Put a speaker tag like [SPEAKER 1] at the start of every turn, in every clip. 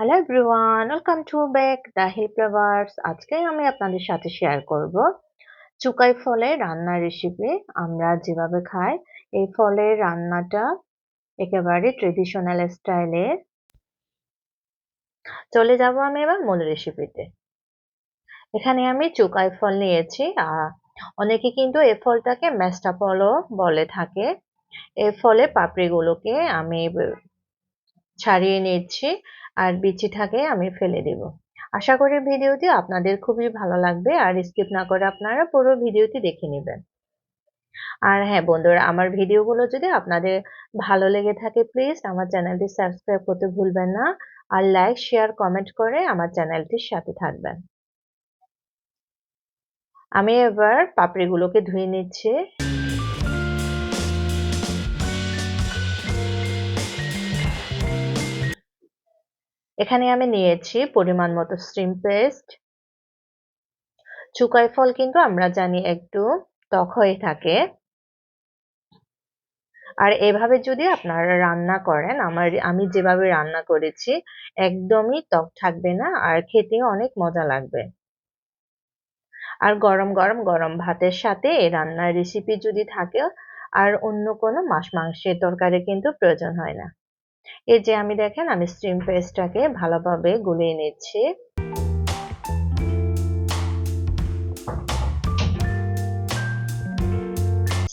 [SPEAKER 1] Hello everyone welcome to back the hip lovers আজকে আমি আপনাদের সাথে শেয়ার করব চুকাই ফলের রান্নার রেসিপি আমরা যেভাবে খাই, এই ফলের রান্নাটা একেবারে ট্রেডিশনাল স্টাইলে চলে যাব আমি এবার মূল রেসিপিতে এখানে আমি চুকাই ফল নিয়েছি অনেকে কিন্তু এই ফলটাকে মেস্টা ফলও বলে থাকে। এই ফলে পাপড়িগুলোকে আমি ছাড়িয়ে নিচ্ছি আর বিচিটাকে আমি ফেলে দেব। আশা করি ভিডিওটি আপনাদের খুবই ভালো লাগবে আর স্কিপ না করে আপনারা পুরো ভিডিওটি দেখে নেবেন। আর হ্যাঁ বন্ধুরা, আমার ভিডিওগুলো যদি আপনাদের ভালো লেগে থাকে প্লিজ আমার চ্যানেলটি সাবস্ক্রাইব করতে ভুলবেন না আর লাইক শেয়ার কমেন্ট করে আমার চ্যানেলটির সাথে থাকবেন। আমি এবার পাপড়িগুলোকে ধুয়ে নিচ্ছি। এখানে আমি নিয়েছি পরিমাণ মতো স্ট্রিম পেস্ট চুকাই ফল কিন্তু আমরা জানি একটু টক হয়ে থাকে। আর এভাবে যদি আপনারা রান্না করেন, আমার, আমি যেভাবে রান্না করেছি, একদমই টক থাকবে না আর খেতেও অনেক মজা লাগবে। আর গরম গরম গরম ভাতের সাথে এই রান্নার রেসিপি যদি থাকে, আর অন্য কোনো মাছ মাংসের তরকারি কিন্তু প্রয়োজন হয় না। এই যে আমি দেখেন, আমি স্ট্রিম পেস্টটাকে ভালোভাবে গুলিয়ে নিচ্ছি।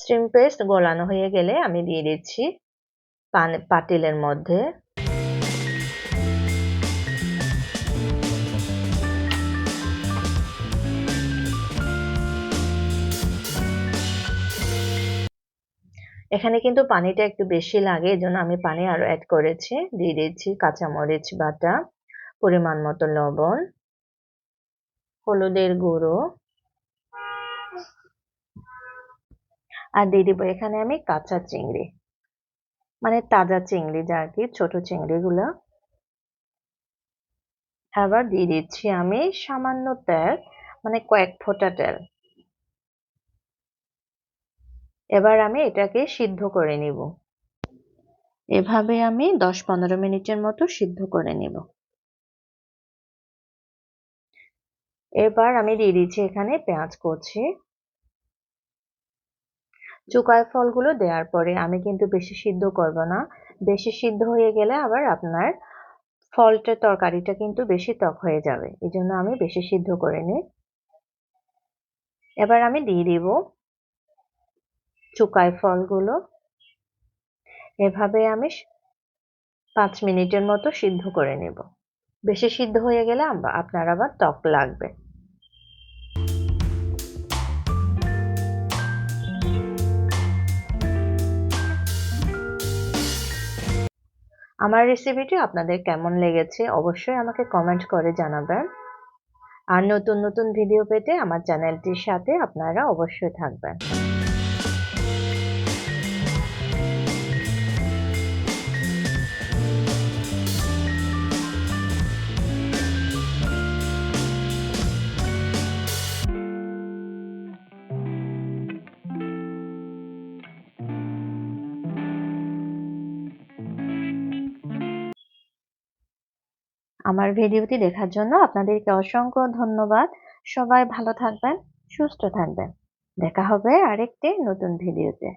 [SPEAKER 1] স্ট্রিম পেস্ট গলানো হয়ে গেলে আমি দিয়ে দিচ্ছি পাতিলের মধ্যে। এখানে কিন্তু পানিটা একটু বেশি লাগে, এজন্য আমি পানি আরও অ্যাড করেছি। দিয়ে দিচ্ছি কাঁচামরিচ, বাটা, পরিমাণ মতো লবণ, হলুদের গুঁড়ো। আর দিয়ে দিব এখানে আমি কাঁচা চিংড়ি মানে তাজা চিংড়ি যা কি, ছোট চিংড়িগুলো। আবার দিয়ে দিচ্ছি আমি সামান্য তেল মানে কয়েক ফোঁটা তেল। এবার আমি এটাকে সিদ্ধ করে নিব। এভাবে আমি দশ পনেরো মিনিটের মতো সিদ্ধ করে নিব। এবার আমি দিয়ে দিচ্ছি এখানে পেঁয়াজ কুচি। চুকায় ফলগুলো দেওয়ার পরে আমি কিন্তু বেশি সিদ্ধ করব না। বেশি সিদ্ধ হয়ে গেলে আবার আপনার ফলটা, তরকারিটা কিন্তু বেশি টক হয়ে যাবে। এই জন্য আমি বেশি সিদ্ধ করে নিই। এবার আমি দিয়ে দিব চুকাই ফলগুলো। এভাবে আমি পাঁচ মিনিটের মতো সিদ্ধ করে নেব। বেশি সিদ্ধ হয়ে গেলে আপনার আবার টক লাগবে। আমার রেসিপিটি আপনাদের কেমন লেগেছে অবশ্যই আমাকে কমেন্ট করে জানাবেন। আর নতুন নতুন ভিডিও পেতে আমার চ্যানেলটির সাথে আপনারা অবশ্যই থাকবেন। আমার ভিডিওটি দেখার জন্য আপনাদেরকে অসংখ্য ধন্যবাদ। সবাই ভালো থাকবেন, সুস্থ থাকবেন। দেখা হবে আরেকটি নতুন ভিডিওতে।